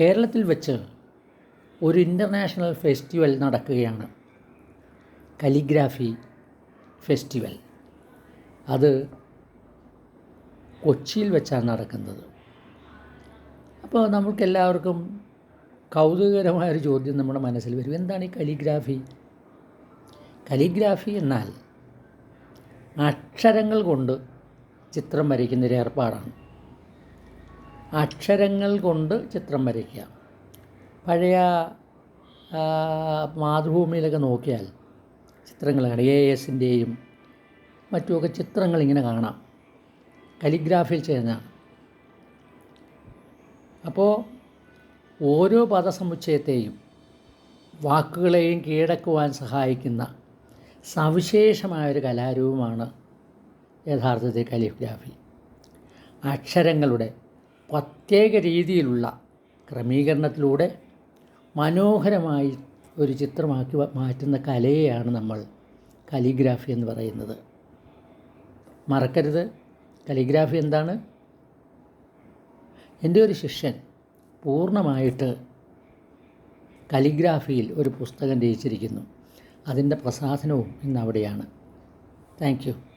കേരളത്തിൽ വെച്ച് ഒരു ഇന്റർനാഷണൽ ഫെസ്റ്റിവൽ നടക്കുകയാണ്. Calligraphy festival. അത് കൊച്ചിയിൽ വെച്ചാണ് നടക്കുന്നത്. അപ്പോൾ നമുക്കെല്ലാവർക്കും കൗതുകകരമായൊരു ചോദ്യം നമ്മുടെ മനസ്സിൽ വരും. എന്താണ് ഈ കലിഗ്രാഫി? കലിഗ്രാഫി എന്നാൽ അക്ഷരങ്ങൾ കൊണ്ട് ചിത്രം വരയ്ക്കുന്നൊരു ഏർപ്പാടാണ്. അക്ഷരങ്ങൾ കൊണ്ട് ചിത്രം വരയ്ക്കുക. പഴയ മാതൃഭൂമിയിലൊക്കെ നോക്കിയാൽ ചിത്രങ്ങൾ കാണാം എ എസിന്റെയും മറ്റുമൊക്കെ ചിത്രങ്ങൾ ഇങ്ങനെ കാണാം. കലിഗ്രാഫിയിൽ ചെയ്യുന്നതാണ് അപ്പോൾ ഓരോ പദസമുച്ചയത്തെയും വാക്കുകളെയും കീഴടക്കുവാൻ സഹായിക്കുന്ന സവിശേഷമായൊരു കലാരൂപമാണ് യഥാർത്ഥത്തിൽ കലിഗ്രാഫി. അക്ഷരങ്ങളുടെ പ്രത്യേക രീതിയിലുള്ള ക്രമീകരണത്തിലൂടെ മനോഹരമായി ഒരു ചിത്രമാക്കി മാറ്റുന്ന കലയെയാണ് നമ്മൾ കലിഗ്രാഫി എന്ന് പറയുന്നത്. മറക്കരുത്. കലിഗ്രാഫി എന്താണ്? എന്റെ ഒരു ശിഷ്യൻ പൂർണമായിട്ട് കലിഗ്രാഫിയിൽ ഒരു പുസ്തകം രചിച്ചിരിക്കുന്നു. അതിന്റെ പ്രസാധനവും ഇന്ന് അവിടെയാണ് താങ്ക്